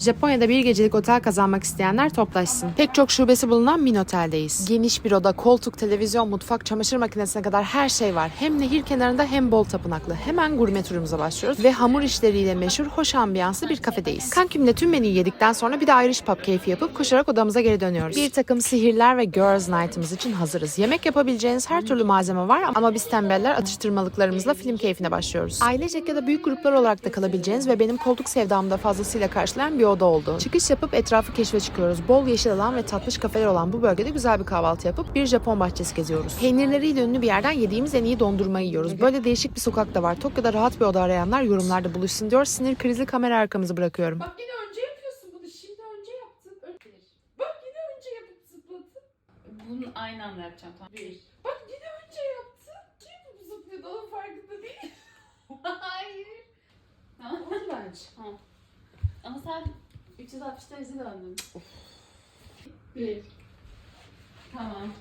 Japonya'da bir gecelik otel kazanmak isteyenler toplaşsın. Pek çok şubesi bulunan Min Otel'deyiz. Geniş bir oda, koltuk, televizyon, mutfak, çamaşır makinesine kadar her şey var. Hem nehir kenarında hem bol tapınaklı. Hemen gurme turumuza başlıyoruz ve hamur işleriyle meşhur hoş ambiyanslı bir kafedeyiz. Kanküm'le tüm menüyü yedikten sonra bir de Irish pub keyfi yapıp koşarak odamıza geri dönüyoruz. Bir takım sihirler ve girls night'ımız için hazırız. Yemek yapabileceğiniz her türlü malzeme var ama biz tembeller atıştırmalıklarımızla film keyfine başlıyoruz. Ailecek ya da büyük gruplar olarak da kalabileceğiniz ve benim koltuk sevdamı da fazlasıyla karşılayan bir oda oldu. Çıkış yapıp etrafı keşfe çıkıyoruz. Bol yeşil alan ve tatlış kafeler olan bu bölgede güzel bir kahvaltı yapıp bir Japon bahçesi geziyoruz. Peynirleriyle ünlü bir yerden yediğimiz en iyi dondurmayı yiyoruz. Böyle değişik bir sokak da var. Tokyo'da rahat bir oda arayanlar yorumlarda buluşsun diyor. Sinir krizi kamera arkamızı bırakıyorum. Bak yine önce yapıyorsun bunu. Şimdi önce yaptın. Önce. Bak yine önce yapıp zıpladın. Bunu aynı anda yapacağım tamam. Bir. Bak yine önce yaptın. Şey yapıp zıplıyordu. Onun farkında değil. Hayır. Tamam. Oldu bence. Tamam. Ama sen 360 derece döndün. Bir. Tamam.